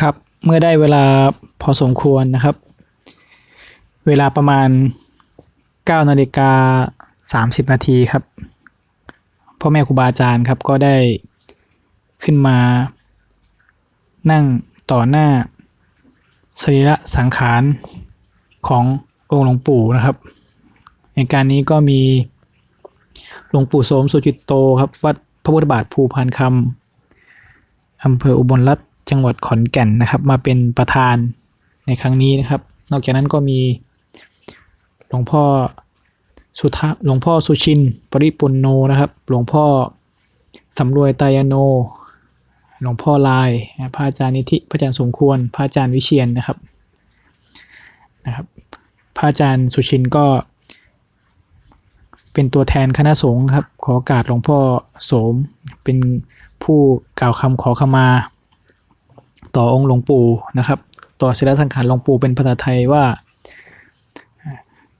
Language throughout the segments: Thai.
ครับ เมื่อได้เวลาพอสมควรนะครับ เวลาประมาณ9นาฬิกา30 นาทีครับพ่อแม่ครูบาอาจารย์ครับก็ได้ขึ้นมา นั่งต่อหน้าสรีระสังขารขององค์หลวงปู่นะครับ ในการนี้ก็มีหลวงปู่โสมสุจิตโตครับ วัดพระพุทธบาทภูพานคำอำเภออุบลรัตน์ จังหวัดขอนแก่นนะครับ มาเป็นประธานในครั้งนี้นะครับ นอกจากนั้นก็มีหลวงพ่อสุทะหลวงพ่อสุชิน ปริปุนโนนะครับ หลวงพ่อสำรวยตายโน หลวงพ่อลายพระอาจารย์นิธิพระอาจารย์สมควร พระอาจารย์วิเชียนนะครับนะครับพระอาจารย์สุชินก็ เป็นตัวแทนคณะสงฆ์ครับ ขอโอกาสหลวงพ่อโสมเป็นผู้กล่าวคำขอขมา ต่อองค์หลวงปู่นะครับ ต่อศิลสังขารหลวงปู่เป็นภาษาไทยว่า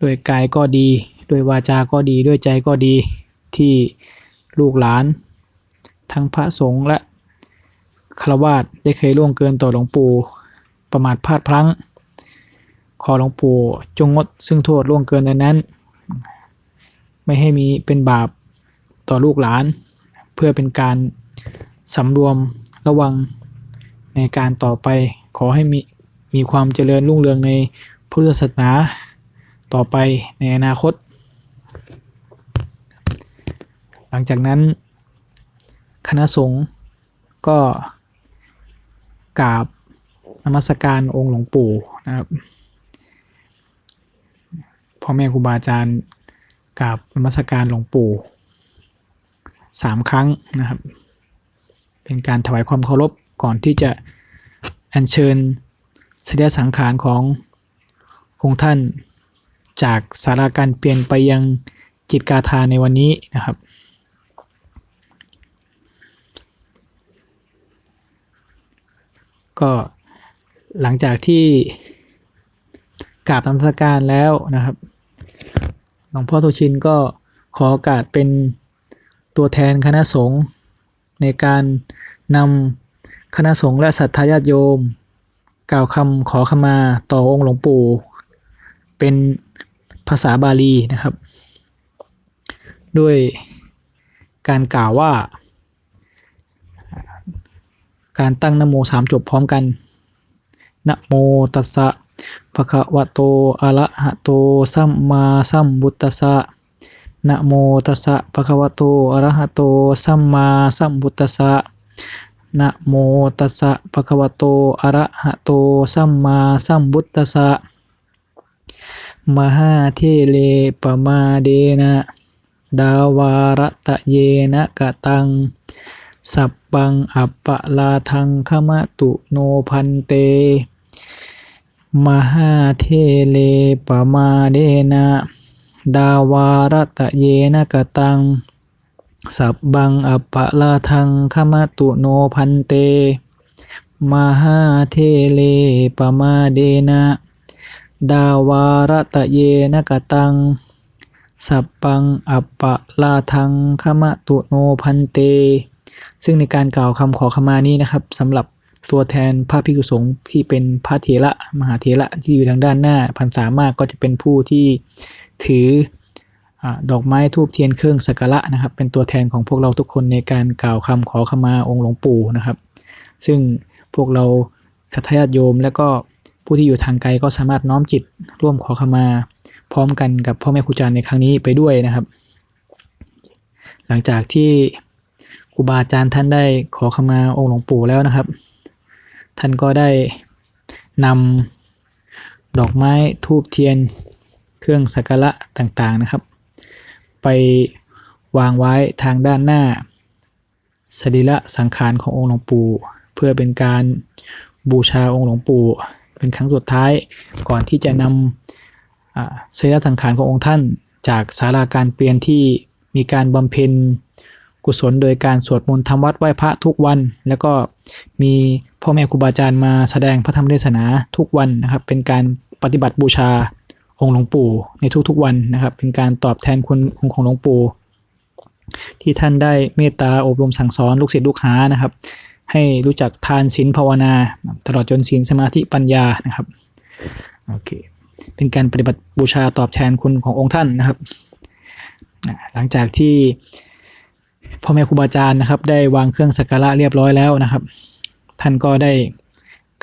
ด้วยกายก็ดี ด้วยวาจาก็ดี ด้วยใจก็ดีที่ลูกหลาน ทั้งพระสงฆ์และฆราวาสได้เคยล่วงเกินต่อหลวงปู่ประมาทพลาดพลั้ง ขอหลวงปู่จงงดซึ่งโทษล่วงเกินในนั้น ไม่ให้มีเป็นบาปต่อลูกหลาน เพื่อเป็นการสำรวมระวัง ในการต่อไป ขอให้มีมีความเจริญรุ่งเรืองในพุทธศาสนาต่อไปในอนาคต หลังจากนั้นคณะสงฆ์ก็กราบนมัสการองค์หลวงปู่นะครับพ่อแม่ครูบาอาจารย์กราบนมัสการหลวงปู่สามครั้งนะครับ เป็นการถวายความเคารพ ก่อนที่จะอัญเชิญเสด็จสังขารขององค์ท่านจากสาราการเปลี่ยนไปยังจิตกาธาในวันนี้นะครับ ก็หลังจากที่กราบนมัสการแล้วนะครับ หลวงพ่อโทชินก็ขอโอกาสเป็นตัวแทนคณะสงฆ์ในการนำ คณะสงฆ์และศรัทธาญาติโยม กล่าวคำขอขมาต่อองค์หลวงปู่ เป็นภาษาบาลีนะครับ ด้วยการกล่าวว่า การตั้งนโมสามจบพร้อมกันนะโมตัสสะภะคะวะโตอะระหะโตสัมมาสัมพุทธัสสะนะโมตัสสะภะคะวะโตอะระหะโตสัมมาสัมพุทธัสสะ นะโมตัสสะภะคะวะโต อะระหะโต สัมมาสัมพุทธัสสะ มหาเทเลปมาเดนะ ดาวารตะเยนะกะตัง สับบังอัปปะลาทังขมะตุโนพันเต มหาเทเลปมาเดนะ ดาวารตะเยนะกะตัง สับบังอัปปะลาทังขมะตุโนพันเต มหาเทเลปมาเดนะ ดาวารตะเยนะกะตัง สับปังอัปปะลาทังขมะตุโนพันเต ซึ่งในการกล่าวคำขอขมานี้นะครับสำหรับตัวแทนพระภิกษุสงฆ์ที่เป็นพระเถระมหาเถระที่อยู่ทางด้านหน้าพรรษามากก็จะเป็นผู้ที่ถือ ดอกไม้ทูบเทียนเครื่องสักการะนะครับ เป็นตัวแทนของพวกเราทุกคนในการกล่าวคำขอขมาองค์หลวงปู่นะครับ ซึ่งพวกเราทัตยาติโยม และก็ผู้ที่อยู่ทางไกลก็สามารถน้อมจิตร่วมขอขมา พร้อมกันกับพ่อแม่ครูอาจารย์ในครั้งนี้ไปด้วยนะครับ หลังจากที่ครูบาอาจารย์ท่านได้ขอขมาองค์หลวงปู่แล้วนะครับ ท่านก็ได้นำดอกไม้ทูบเทียน เครื่องสักการะต่างๆนะครับ ไปวางไว้ทางด้านหน้า สรีระสังขารขององค์หลวงปู่เพื่อเป็นการบูชาองค์หลวงปู่เป็นครั้งสุดท้ายก่อนที่จะนำสรีสังขารขององค์ท่าน จากศาลาการเปลี่ยนที่มีการบำเพ็ญกุศลโดยการสวดมนต์ทำวัดไหว้พระทุกวัน แล้วก็มีพ่อแม่ครูบาอาจารย์มาแสดงพระธรรมเทศนาทุกวันนะครับ เป็นการปฏิบัติบูชา องค์หลวงปู่ในทุกๆวันนะครับ เป็นการตอบแทนคุณของหลวงปู่ที่ท่านได้เมตตาอบรมสั่งสอนลูกศิษย์ลูกหานะครับ ให้รู้จักทานศีลภาวนา ตลอดจนศีลสมาธิปัญญานะครับโอเคเป็นการปฏิบัติบูชาตอบแทนคุณขององค์ท่านนะครับหลังจากที่พ่อแม่ครูบาอาจารย์นะครับ ได้วางเครื่องสักการะเรียบร้อยแล้วนะครับ ท่านก็ได้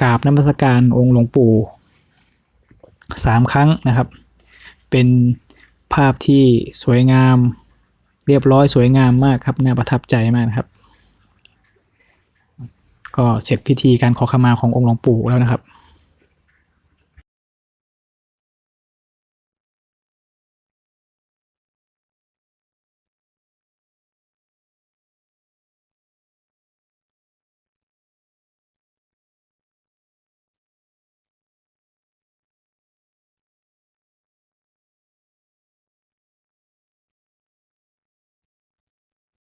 กราบน้ำมัสการองค์หลวงปู่ สามครั้งนะครับ เป็นภาพที่สวยงาม เรียบร้อยสวยงามมากครับ น่าประทับใจมากครับ ก็เสร็จพิธีการขอขมาขององค์หลวงปู่แล้วนะครับ